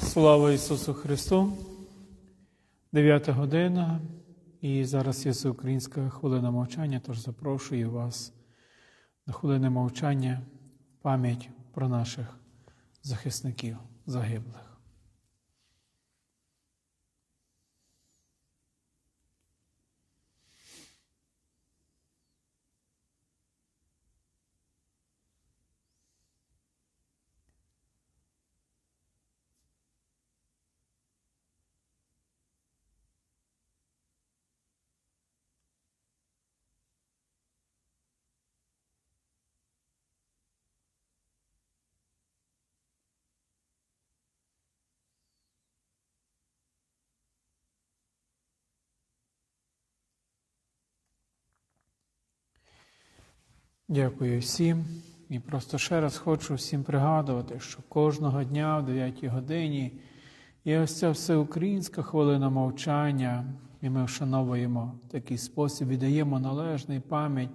Слава Ісусу Христу! Дев'ята година, і зараз є всеукраїнська хвилина мовчання, тож запрошую вас на хвилини мовчання пам'ять про наших захисників загиблих. Дякую всім. І просто ще раз хочу всім пригадувати, що кожного дня в 9 годині є ось ця всеукраїнська хвилина мовчання, і ми вшановуємо в такий спосіб, віддаємо належний пам'ять,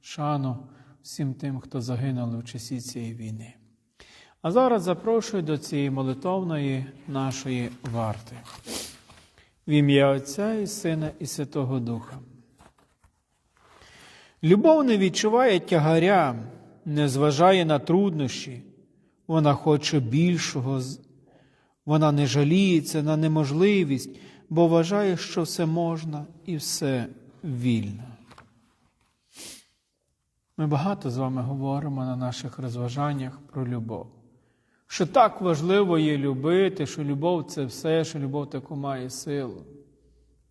шану всім тим, хто загинули в часі цієї війни. А зараз запрошую до цієї молитовної нашої варти. В ім'я Отця і Сина і Святого Духа. Любов не відчуває тягаря, не зважає на труднощі, вона хоче більшого, вона не жаліється на неможливість, бо вважає, що все можна і все вільно. Ми багато з вами говоримо на наших розважаннях про любов. Що так важливо є любити, що любов це все, що любов таку має силу.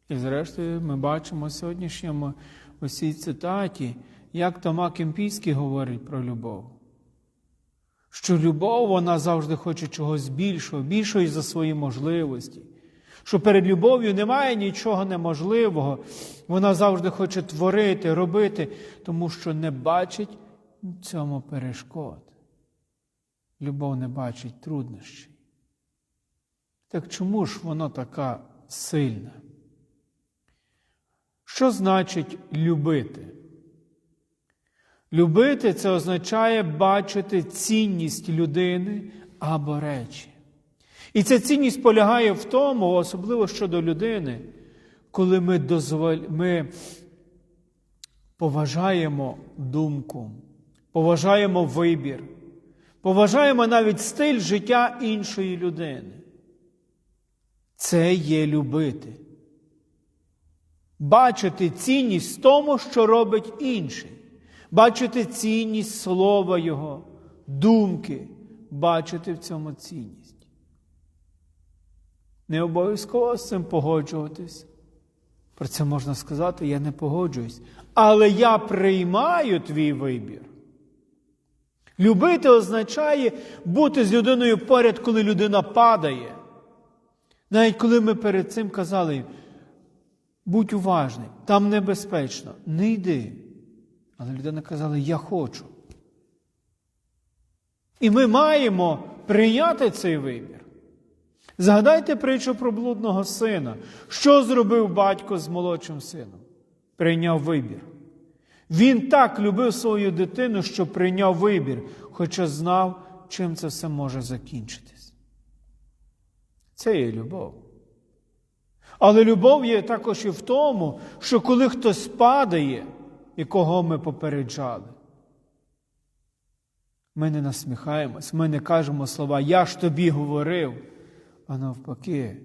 І зрештою, ми бачимо в сьогоднішньому у цій цитаті, як Тома Кемпійський говорить про любов. Що любов вона завжди хоче чогось більшого, більшого за свої можливості. Що перед любов'ю немає нічого неможливого, вона завжди хоче творити, робити, тому що не бачить цьому перешкод. Любов не бачить труднощів. Так чому ж вона така сильна? Що значить любити? Любити це означає бачити цінність людини або речі. І ця цінність полягає в тому, особливо щодо людини, коли ми, дозволь... ми поважаємо думку, поважаємо вибір, поважаємо навіть стиль життя іншої людини. Це є любити бачити цінність в тому, що робить інший, бачити цінність слова Його, думки, бачити в цьому цінність. Не обов'язково з цим погоджуватись. Про це можна сказати, я не погоджуюсь. Але я приймаю твій вибір. Любити означає бути з людиною поряд, коли людина падає. Навіть коли ми перед цим казали, будь уважний, там небезпечно, не йди. Але людина казала, я хочу. І ми маємо прийняти цей вибір. Згадайте притчу про блудного сина. Що зробив батько з молодшим сином? Прийняв вибір. Він так любив свою дитину, що прийняв вибір, хоча знав, чим це все може закінчитись. Це є любов. Але любов є також і в тому, що коли хтось падає, і кого ми попереджали, ми не насміхаємось, ми не кажемо слова Я ж тобі говорив. А навпаки,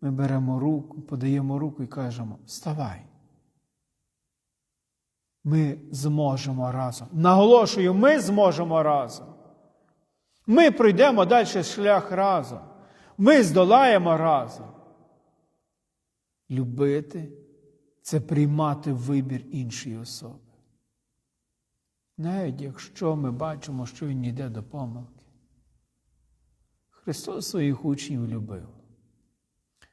ми беремо руку, подаємо руку і кажемо Вставай. Ми зможемо разом. Наголошую, ми зможемо разом. Ми пройдемо далі шлях разом. Ми здолаємо разом. Любити це приймати вибір іншої особи. Навіть якщо ми бачимо, що Він йде до помилки. Христос своїх учнів любив.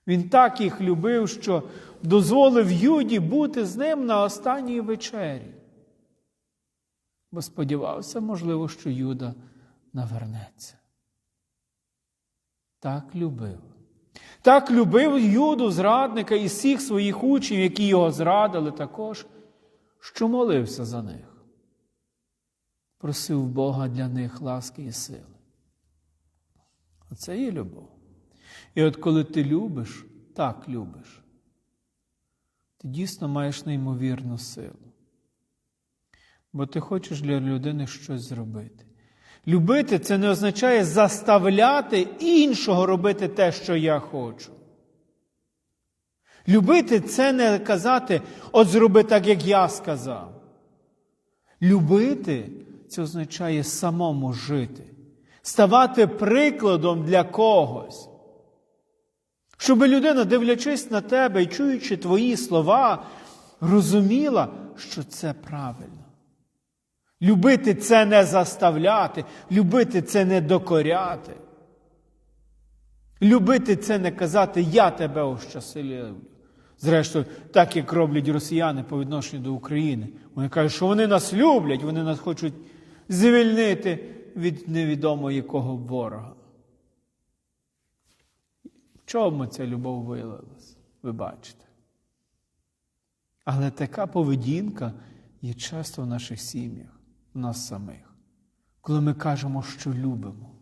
Він так їх любив, що дозволив Юді бути з ним на останній вечері. Бо сподівався, можливо, що Юда навернеться. Так любив. Так любив Юду зрадника і всіх своїх учнів, які його зрадили також, що молився за них, просив Бога для них ласки і сили. Оце є любов. І от коли ти любиш, так любиш, ти дійсно маєш неймовірну силу. Бо ти хочеш для людини щось зробити. Любити це не означає заставляти іншого робити те, що я хочу. Любити це не казати, от зроби так, як я сказав. Любити це означає самому жити, ставати прикладом для когось. Щоб людина, дивлячись на тебе і чуючи твої слова, розуміла, що це правильно. Любити це не заставляти, любити це не докоряти. Любити це не казати Я тебе ощасливлю. Зрештою, так як роблять росіяни по відношенню до України. Вони кажуть, що вони нас люблять, вони нас хочуть звільнити від невідомо якого ворога. В чому ця любов виявилась, ви бачите? Але така поведінка є часто в наших сім'ях, нас самих, коли ми кажемо, що любимо.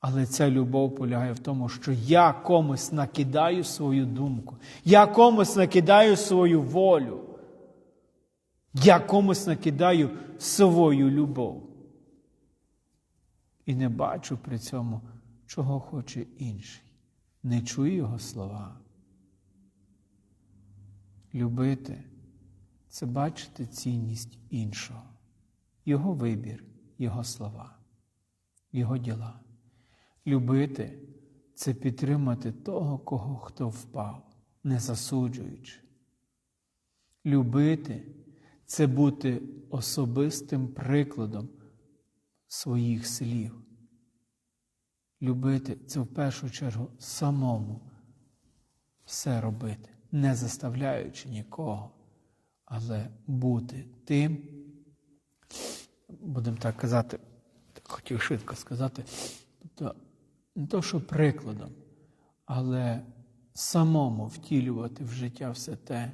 Але ця любов полягає в тому, що я комусь накидаю свою думку, я комусь накидаю свою волю, я комусь накидаю свою любов. І не бачу при цьому, чого хоче інший. Не чую його слова. Любити це бачити цінність іншого, його вибір, його слова, його діла. Любити це підтримати того, кого хто впав, не засуджуючи. Любити це бути особистим прикладом своїх слів. Любити це в першу чергу самому все робити, не заставляючи нікого, але бути тим, будемо так казати, хотів швидко сказати, тобто не то, що прикладом, але самому втілювати в життя все те,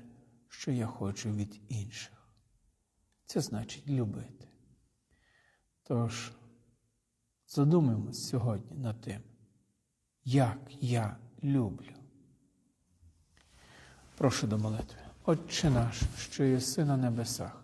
що я хочу від інших. Це значить любити. Тож, задумаємось сьогодні над тим, як я люблю. Прошу до молитви. Отче наш, що єси на небесах,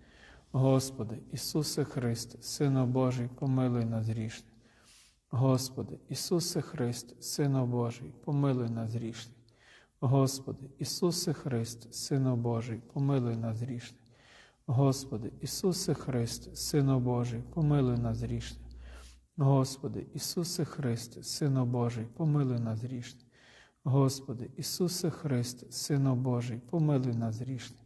Господи, Ісусе Христе, Сину Божий, помилуй нас грішних. Господи, Ісусе Христе, Сину Божий, помилуй нас грішних. Господи, Ісусе Христе, Сину Божий, помилуй нас грішних. Господи, Ісусе Христе, Сину Божий, помилуй нас грішних. Господи, Ісусе Христе, Сину Божий, помилуй нас грішних. Господи, Ісусе Христе, Сину Божий, помилуй нас грішних.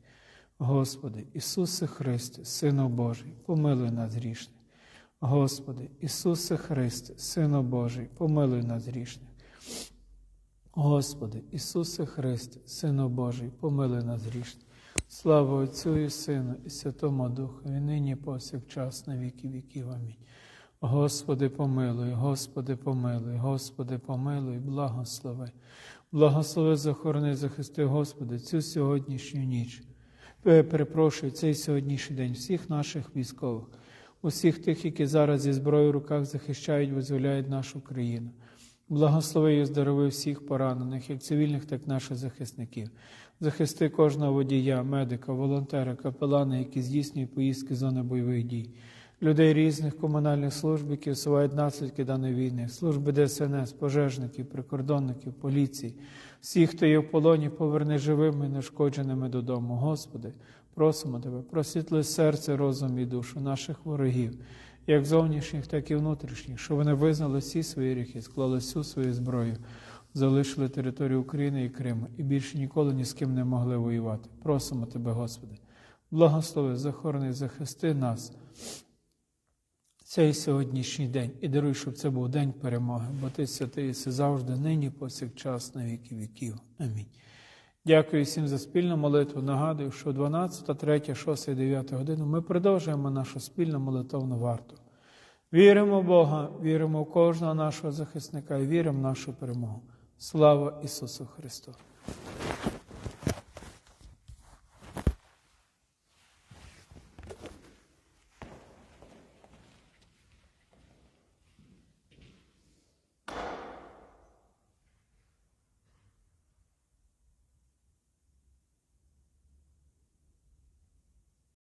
Господи, Ісусе Христе, Сину Божий, помилуй нас грішних. Господи, Ісусе Христе, Сину Божий, помилуй нас грішних. Господи, Ісусе Христе, Сину Божий, помилуй нас грішних. Слава Отцю і Сину, і Святому Духу, і нині повсякчас на віки віків. Амінь. Господи, помилуй, Господи, помилуй, Господи, помилуй, благослови. Благослови, захорони, захисти, Господи, цю сьогоднішню ніч. Е, Перепрошую, цей сьогоднішній день всіх наших військових, усіх тих, які зараз зі зброєю в руках захищають, визволяють нашу країну. Благослови і здорови всіх поранених, як цивільних, так і наших захисників. Захисти кожного водія, медика, волонтера, капелана, які здійснюють поїздки зони бойових дій людей різних комунальних служб, які усувають наслідки даної війни, служби ДСНС, пожежників, прикордонників, поліції, всіх, хто є в полоні, поверни живими, і нешкодженими додому. Господи, просимо Тебе, просвітли серце, розум і душу наших ворогів, як зовнішніх, так і внутрішніх, щоб вони визнали всі свої гріхи, склали всю свою зброю. Залишили територію України і Криму і більше ніколи ні з ким не могли воювати. Просимо Тебе, Господи, благослови, захорони, захисти нас цей сьогоднішній день і даруй, щоб це був день перемоги, бо ти святий єси завжди, нині, повсякчас, на віки віків. Амінь. Дякую всім за спільну молитву. Нагадую, що 12, 3, 6 і 9 годину ми продовжуємо нашу спільну молитовну варту. Віримо в Бога, віримо в кожного нашого захисника і віримо в нашу перемогу. Слава Ісусу Христу!